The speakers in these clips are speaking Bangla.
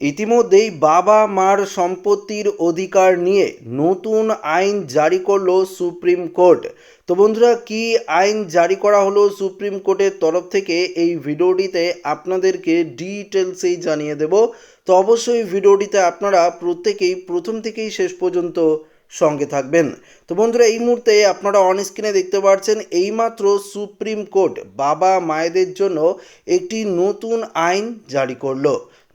ইতিমধ্যেই বাবা মার সম্পত্তির অধিকার নিয়ে নতুন আইন জারি করল সুপ্রিম কোর্ট। তো বন্ধুরা, কি আইন জারি করা হলো সুপ্রিম কোর্টের তরফ থেকে এই ভিডিওটিতে আপনাদেরকে ডিটেলসেই জানিয়ে দেব। তো অবশ্যই ভিডিওটিতে আপনারা প্রত্যেকেই প্রথম থেকেই শেষ পর্যন্ত সঙ্গে থাকবেন। তো বন্ধুরা, এই মুহূর্তে আপনারা অন স্ক্রিনে দেখতে পাচ্ছেন এইমাত্র সুপ্রিম কোর্ট বাবা মায়েদের জন্য একটি নতুন আইন জারি করল,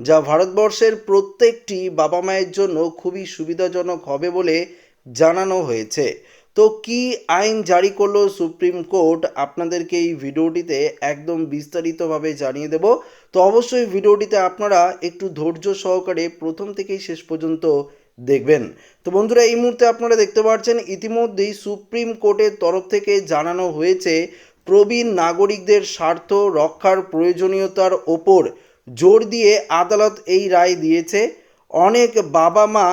যা ভারতবর্ষের প্রত্যেকটি বাবা মায়ের জন্য খুবই সুবিধাজনক হবে বলে জানানো হয়েছে। তো কি আইন জারি করল সুপ্রিম কোর্ট, আপনাদেরকে এই ভিডিওটিতে একদম বিস্তারিতভাবে জানিয়ে দেব। তো অবশ্যই ভিডিওটিতে আপনারা একটু ধৈর্য সহকারে প্রথম থেকেই শেষ পর্যন্ত দেখবেন। তো বন্ধুরা, এই মুহূর্তে আপনারা দেখতে পাচ্ছেন ইতিমধ্যেই সুপ্রিম কোর্টের তরফ থেকে জানানো হয়েছে, প্রবীণ নাগরিকদের স্বার্থ রক্ষার প্রয়োজনীয়তার ওপর জোর দিয়ে আদালত এই রায় দিয়েছে। অনেক বাবা মা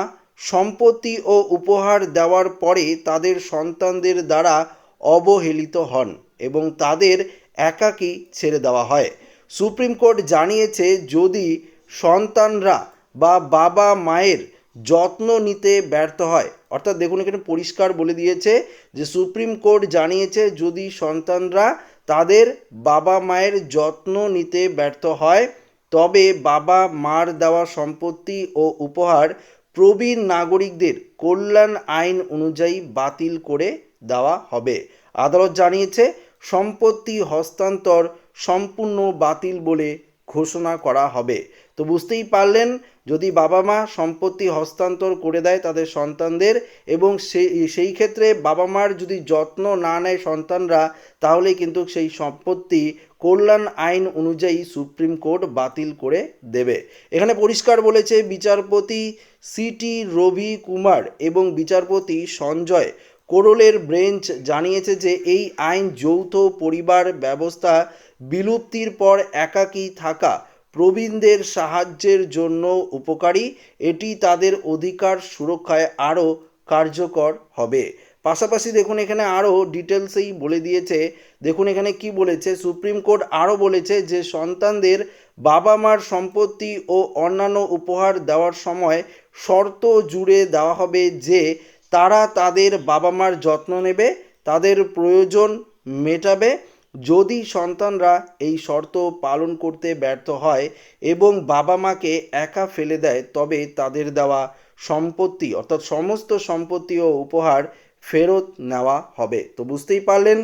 সম্পত্তি ও উপহার দেওয়ার পরে তাদের সন্তানদের দ্বারা অবহেলিত হন এবং তাদের একাকী ছেড়ে দেওয়া হয়। সুপ্রিম কোর্ট জানিয়েছে, যদি সন্তানরা বা বাবা মায়ের যত্ন নিতে ব্যর্থ হয়। অর্থাৎ দেখুন, এখানে পরিষ্কার বলে দিয়েছে যে, সুপ্রিম কোর্ট জানিয়েছে যদি সন্তানরা তাদের বাবা মায়ের যত্ন নিতে ব্যর্থ হয়, তবে বাবা মার দেওয়া সম্পত্তি ও উপহার প্রবীণ নাগরিকদের কল্যাণ আইন অনুযায়ী বাতিল করে দেওয়া হবে। আদালত জানিয়েছে, সম্পত্তি হস্তান্তর সম্পূর্ণ বাতিল বলে ঘোষণা করা হবে। তো বুঝতেই পারলেন, যদি বাবা মা সম্পত্তি হস্তান্তর করে দেয় তাদের সন্তানদের এবং সেই সেই ক্ষেত্রে বাবা মার যদি যত্ন না নেয় সন্তানরা, তাহলে কিন্তু সেই সম্পত্তি কল্যাণ আইন অনুযায়ী সুপ্রিম কোর্ট বাতিল করে দেবে। এখানে পরিষ্কার বলেছে বিচারপতি সিটি রবি কুমার এবং বিচারপতি সঞ্জয়। কোরলের ব্রেঞ্চ জানিয়েছে যে এই আইন যৌথ পরিবার ব্যবস্থা বিলুপ্তির পর একাকী থাকা প্রবীণদের সাহায্যের জন্য উপকারী। এটি তাদের অধিকার সুরক্ষায় আরও কার্যকর হবে। পাশাপাশি দেখুন এখানে আরও ডিটেলসেই বলে দিয়েছে, দেখুন এখানে কি বলেছে, সুপ্রিম কোর্ট আরও বলেছে যে সন্তানদের বাবা মার সম্পত্তি ও অন্যান্য উপহার দেওয়ার সময় শর্ত জুড়ে দেওয়া হবে যে তারা তাদের বাবা মার যত্ন নেবে, তাদের প্রয়োজন মেটাবে। যদি সন্তানরা এই শর্ত পালন করতে ব্যর্থ হয় এবং বাবা মাকে একা ফেলে দেয়, তবে তাদের দেওয়া সম্পত্তি, অর্থাৎ সমস্ত সম্পত্তি ও উপহার ফেরত নেওয়া হবে। তো বুঝতেই পারলেন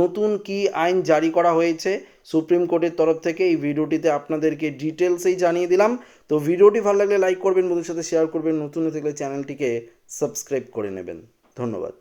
নতুন কি আইন জারি করা হয়েছে। সুপ্রিম কোর্টের তরফ থেকে এই ভিডিওটিতে আপনাদেরকে ডিটেলসেই জানিয়ে দিলাম। তো ভিডিওটি ভালো লাগলে লাইক করবেন বন্ধুর সাথে শেয়ার করবেন। নতুন থাকলে চ্যানেলটিকে সাবস্ক্রাইব করে নেবেন। ধন্যবাদ।